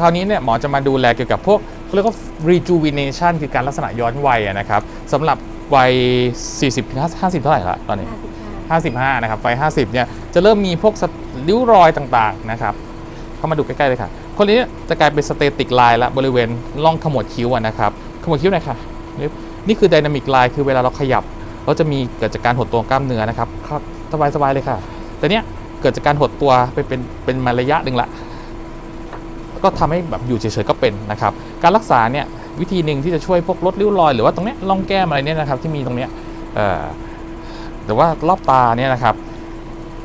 คราวนี้เนี่ยหมอจะมาดูแลเกี่ยวกับพวกเขาเรียกว่า rejuvenation คือการลักษณะย้อนวัยอะนะครับสำหรับวัย 40ถึง50 เท่าไหร่ละตอนนี้ 55 นะครับวัย 50 เนี่ยจะเริ่มมีพวกสริ้วรอยต่างๆนะครับเข้ามาดูใกล้ๆเลยค่ะ คนนี้จะกลายเป็นสเตติกไลน์ละบริเวณร่องขมวดคิ้วอะนะครับขมวดคิ้วหน่อยค่ะนี่นี่คือ d y นามิกไลน์คือเวลาเราขยับเราจะมีเกิดจากการหดตัวของกล้ามเนื้อนะครับครับสบายๆเลยค่ะ แต่เนี้ยเกิดจากการหดตัวไปเป็นเป็นมาระยะหนึ่งละ ก็ทำให้แบบอยู่เฉยๆก็เป็นนะครับการรักษาเนี่ยวิธีหนึ่งที่จะช่วยพวกลดริ้วรอย หรือว่าตรงเนี้ยร่องแก้มอะไรเนี่ยนะครับที่มีตรงเนี้ยเอ่อแต่ว่ารอบตาเนี่ยนะครับ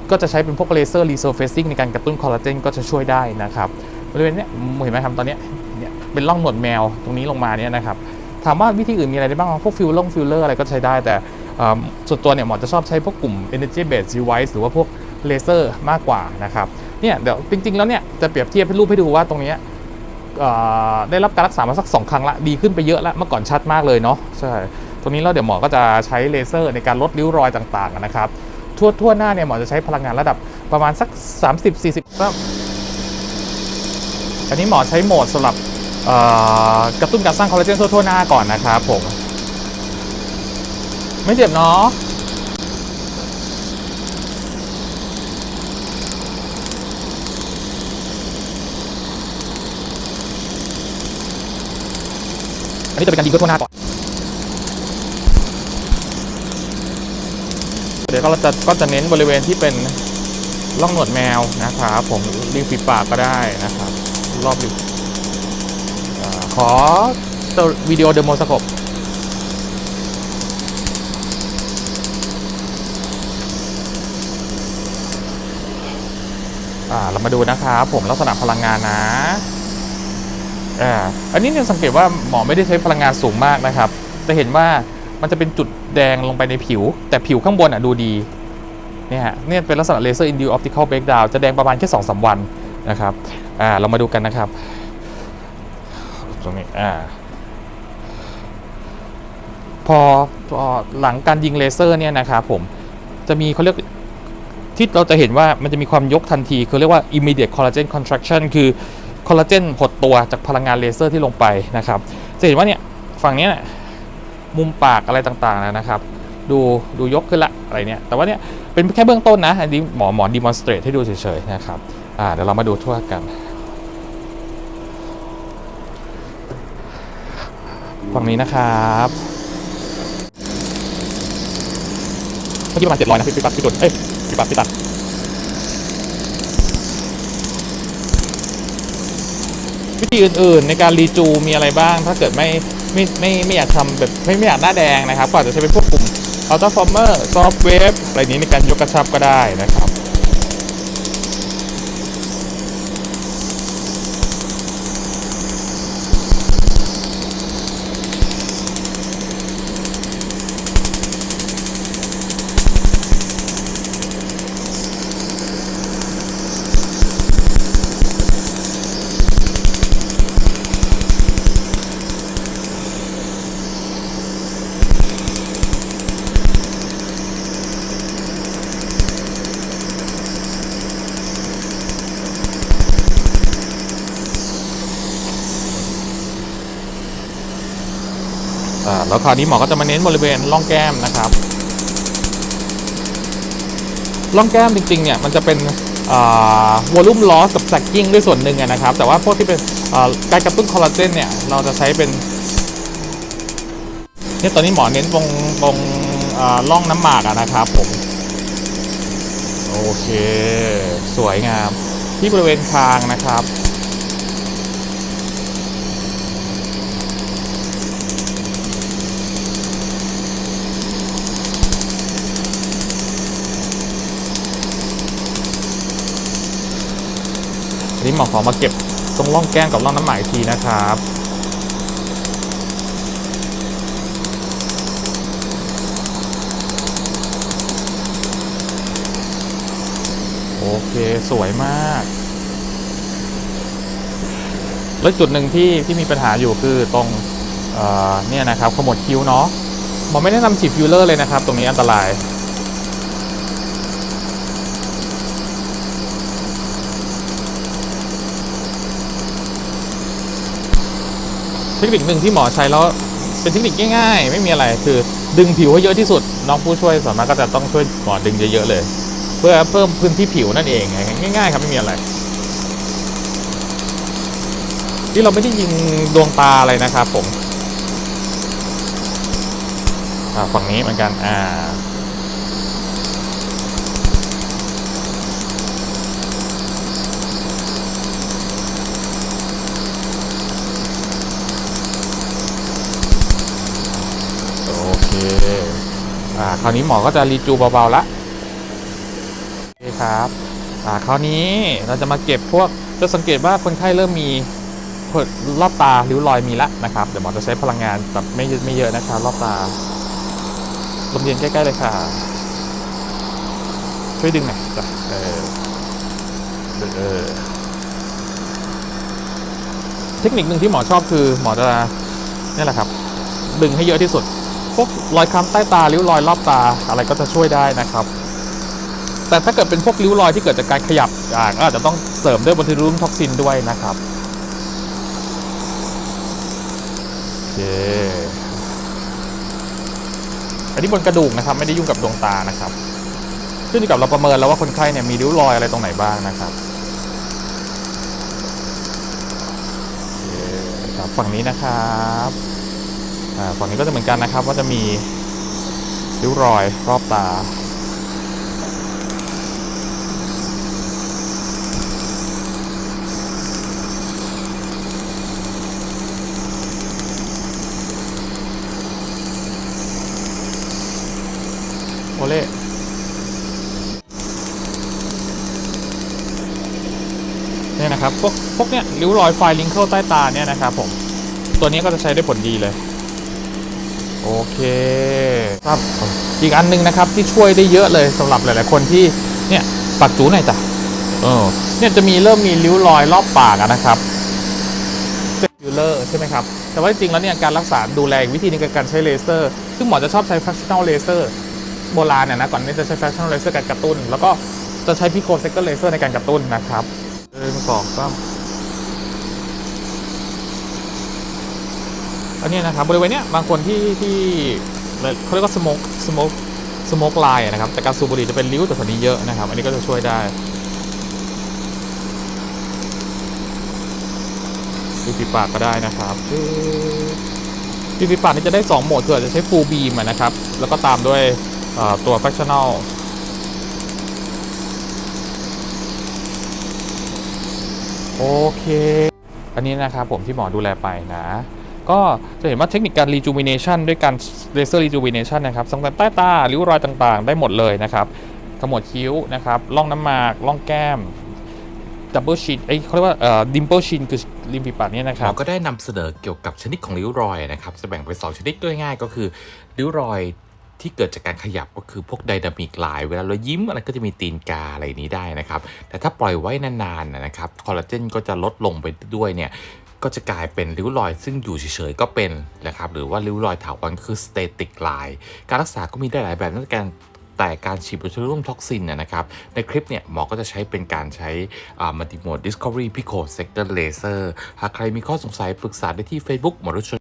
ก็จะใช้เป็นพวกเลเซอร์รีโซเฟซิ่งในการกระตุ้นคอลลาเจนก็จะช่วยได้นะครับบริเวณเนี้ยเห็นไหมครับตอนเนี้ยเนี่ยเป็นร่องหนวดแมวตรงนี้ลงมาเนี่ยนะครับถามว่าวิธีอื่นมีอะไรได้บ้างพวกฟิลลงฟิลเลอร์อะไรก็ใช้ได้แต่ส่วนตัวเนี่ยหมอจะชอบใช้พวกกลุ่ม energy based device หรือว่าพวกเลเซอร์มากกว่านะครับ เนี่ยเดี๋ยวจริง ๆ แล้วเนี่ยจะเปรียบเทียบให้รูปให้ดูว่าตรงเนี้ยเอ่อได้รับการรักษามาสัก 2 ครั้งละดีขึ้นไปเยอะแล้วเมื่อก่อนชัดมากเลยเนาะใช่ตรงนี้แล้วเดี๋ยวหมอก็จะใช้เลเซอร์ในการลดริ้วรอยต่างๆนะครับทั่วทั่วหน้าเนี่ยหมอจะใช้พลังงานระดับประมาณสัก 30-40ก็อันนี้หมอใช้โหมดสำหรับเอ่อกระตุ้นการสร้างคอลลาเจนทั่วทั่วหน้าก่อนนะครับผม ไม่เจ็บเนาะ อันนี้จะเป็นการยิงทั่วหน้าก่อนเดี๋ยวก็เราจะก็จะเน้นบริเวณที่เป็นร่องหนวดแมวนะครับผมริมฝีปากก็ได้นะครับ รอบริมอ่าขอวิดีโอเดโมสโคปอ่าเรามาดูนะครับผมลักษณะพลังงานนะ อ่าอันนี้เนี่ยสังเกตว่าหมอไม่ได้ใช้พลังงานสูงมากนะครับ จะเห็นว่ามันจะเป็นจุดแดงลงไปในผิว แต่ผิวข้างบนอะดูดีเนี่ยฮะเนี่ยเป็นลักษณะเลเซอร์อินดิวออปติคอลเบรกดาวจะแดงประมาณแค่สองสาวันนะครับอ่าเรามาดูกันนะครับตรงนี้อ่าพอพอหลังการยิงเลเซอร์เนี่ยนะครับผมจะมีเขาเรียกที่เราจะเห็นว่ามันจะมีความยกทันที คือเรียกว่า immediate collagen contraction คือ คอลลาเจนหดตัวจากพลังงานเลเซอร์ที่ลงไปนะครับจะเห็นว่าเนี่ยฝั่งนี้น่ะมุมปากอะไรต่างๆนะครับ ดูดูยกขึ้นละอะไรเนี่ยแต่ว่าเนี่ยเป็นแค่เบื้องต้นนะอันนี้หมอหมอดีมอนสเตรตให้ดูเฉยๆนะครับอ่าเดี๋ยวเรามาดูทั่วกันฝั่งนี้นะครับเมื่อกี้ประมาณเจ็ดร้อยนะพี่ปักพี่ตุนเอ้ยพี่ปักพี่ตัน ธีอื่นๆ ในการรีจูมีอะไรบ้าง ถ้าเกิดไม่ไม่ไม่ไม่อยากทำแบบไม่ไม่อยากหน้าแดงนะครับ ก็อาจจะใช้เป็นพวกกลุ่มอัลตราฟอร์เมอร์ซอฟต์เวฟอะไรนี้ในการยกกระชับก็ได้นะครับ แล้วคราวนี้หมอก็จะมาเน้นบริเวณร่องแก้มนะครับร่องแก้มจริงๆเนี่ยมันจะเป็นวอลลุ่มลอสกับแซกกิ้งด้วยส่วนหนึ่งนะครับ แต่ว่าพวกที่เป็นการกระตุ้นคอลลาเจนเนี่ยเราจะใช้เป็นเนี่ยตอนนี้หมอเน้นตรงตรงอ่าร่องน้ำหมากนะครับผมโอเค สวยงามที่บริเวณคางนะครับ นี้หมอขอมาเก็บตรงร่องแก้มกับร่องน้ำหมายทีนะครับโอเคสวยมาก แล้วจุดหนึ่งที่ที่มีปัญหาอยู่คือตรงเเนี่ยนะครับขมวดคิ้วเนาะหมอไม่แนะนำฉีดฟิลเลอร์เลยนะครับ ตรงนี้อันตราย เทคนิคหนึ่งที่หมอใช้แล้วเป็นเทคนิคง่ายๆ ไม่มีอะไรคือดึงผิวให้เยอะที่สุด น้องผู้ช่วยส่วนมากก็จะต้องช่วยหมอดึงเยอะๆเลย เพื่อเพิ่มพื้นที่ผิวนั่นเองง่ายๆครับไม่มีอะไร ที่เราไม่ได้ยิงดวงตาอะไรนะครับผมฝั่งนี้เหมือนกันอ่า โอเคอ่าคราวนี้หมอก็จะรีจูเบาๆละโอเคครับอ่าคราวนี้เราจะมาเก็บพวกจะสังเกตว่าคนไข้เริ่มมีผดรอบตาริ้วรอยมีละนะครับเดี๋ยวหมอจะใช้พลังงานแบบไม่เยอะไม่เยอะนะครับรอบตาลมเย็นใกล้ๆเลยค่ะ ช่วยดึงหน่อยจ้ะเออเออเทคนิคหนึ่งที่หมอชอบคือหมอจะนี่แหละครับ ดึงให้เยอะที่สุด พวกรอยค้ำใต้ตาริ้วรอยรอบตาอะไรก็จะช่วยได้นะครับ แต่ถ้าเกิดเป็นพวกริ้วรอยที่เกิดจากการขยับอ่าก็อาจจะต้องเสริมด้วยบอทิลูมท็อกซินด้วยนะครับโอเคอันนี้บนกระดูกนะครับ ไม่ได้ยุ่งกับดวงตานะครับขึ้นอยู่กับเราประเมินแล้วว่าคนไข้เนี่ยมีริ้วรอยอะไรตรงไหนบ้างนะครับโอเคครับฝั่งนี้นะครับ ฝั่งนี้ก็จะเหมือนกันนะครับว่าจะมีริ้วรอยรอบตา โอเล่เนี่ยนะครับ พวกพวกเนี้ยริ้วรอยไฟลิงเกิลใต้ตาเนี่ยนะครับผม ตัวนี้ก็จะใช้ได้ผลดีเลย โอเคครับอีกอันหนึงนะครับที่ช่วยได้เยอะเลยสำหรับหลาย ๆ คนที่เนี่ยปากจูหน่อยจ้ะเออเนี่ยจะมีเริ่มมีริ้วรอยรอบปากอะนะครับฟิลเลอร์ใช่ไหมครับ แต่ว่าจริง ๆ แล้วเนี่ยการรักษาดูแลอีกวิธีหนึงคือการใช้เลเซอร์ ซึ่งหมอจะชอบใช้ fractional laser โบราณเนี่ยนะก่อนนี้จะใช้ fractional laser การกระตุ้น แล้วก็จะใช้ picosecond laser ในการกระตุ้นนะครับหนึ่งสองสาม อันนี้นะครับบริเวณเนี้ยบางคนที่ที่เขาเรียกว่า smoke smoke smoke line อะนะครับ แต่การสูบบุหรี่จะเป็นริ้วแต่ถวนี้เยอะนะครับ อันนี้ก็จะช่วยได้ดูฝีปากก็ได้นะครับดูฝีปากนี่จะได้ 2 โหมดคืออาจจะใช้ full beam อะนะครับ แล้วก็ตามด้วยตัว fractional โอเค อันนี้นะครับผมที่หมอดูแลไปนะ ก็จะเห็นว่าเทคนิคการ rejuvenation ด้วยการ laser rejuvenation นะครับสังแต่ใต้ตาริ้วรอยต่างๆ ได้หมดเลยนะครับขมวดคิ้วนะครับร่องน้ำหมากร่องแก้ม double chin เอ้เขาเรียกว่าเอ่อ dimple chin คือริมฝีปากเนี่ยนะคหมรัอบก็ได้นำเสนอเกี่ยวกับชนิดของริ้วรอยนะครับจะแบ่งเป็นสองชนิดด้วยง่ายก็คือริ้วรอยที่เกิดจากการขยับก็คือพวกไดนามิกลน์เวลาเรายิ้มอะไรก็จะมีตีนกาอะไรนี้ได้นะครับ แต่ถ้าปล่อยไว้นานๆนะครับคอลลาเจนก็จะลดลงไปด้วยเนี่ย ก็จะกลายเป็นริ้วรอยซึ่งอยู่เฉยๆก็เป็นนะครับหรือว่าริ้วรอยถาวรคือ static line การรักษาก็มีได้หลายแบบนั่นการแต่การฉีดบอทูลิมท็อกซินนะนะครับ ในคลิปเนี่ยหมอก็จะใช้เป็นการใช้มัลติโมด Discovery Pico Sector Laser หากใครมีข้อสงสัยปรึกษาได้ที่ Facebook หมอรุช